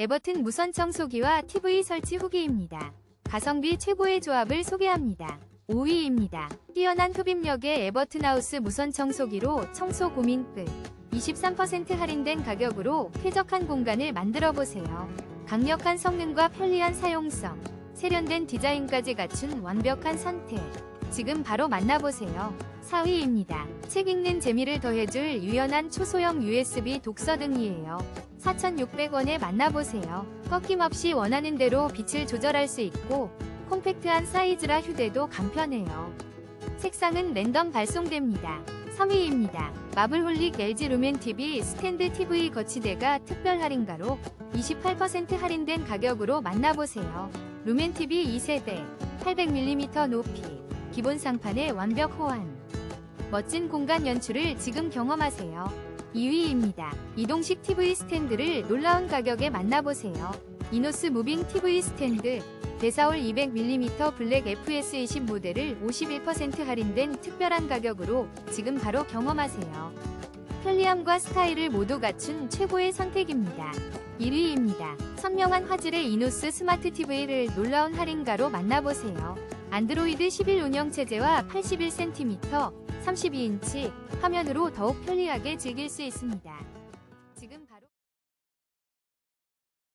에버튼 무선 청소기와 TV 설치 후기입니다. 가성비 최고의 조합을 소개합니다. 5위입니다. 뛰어난 흡입력의 에버튼 하우스 무선 청소기로 청소 고민 끝. 23% 할인된 가격으로 쾌적한 공간을 만들어 보세요. 강력한 성능과 편리한 사용성, 세련된 디자인까지 갖춘 완벽한 선택. 지금 바로 만나보세요. 4위입니다. 책 읽는 재미를 더해줄 유연한 초소형 USB 독서 등이에요. 4,600원에 만나보세요. 꺾임없이 원하는 대로 빛을 조절할 수 있고 콤팩트한 사이즈라 휴대도 간편해요. 색상은 랜덤 발송됩니다. 3위입니다. 마블홀릭 LG 루멘 TV 스탠드 TV 거치대가 특별 할인가로 28% 할인된 가격으로 만나보세요. 루멘 TV 2세대 800mm 높이 기본 상판의 완벽 호환 멋진 공간 연출을 지금 경험하세요. 2위입니다. 이동식 TV 스탠드를 놀라운 가격에 만나보세요. 이노스 무빙 TV 스탠드 대사올 200mm 블랙 FS20 모델을 51% 할인된 특별한 가격으로 지금 바로 경험하세요. 편리함과 스타일을 모두 갖춘 최고의 선택입니다. 1위입니다. 선명한 화질의 이노스 스마트 TV를 놀라운 할인가로 만나보세요. 안드로이드 11 운영 체제와 81cm, 32인치 화면으로 더욱 편리하게 즐길 수 있습니다.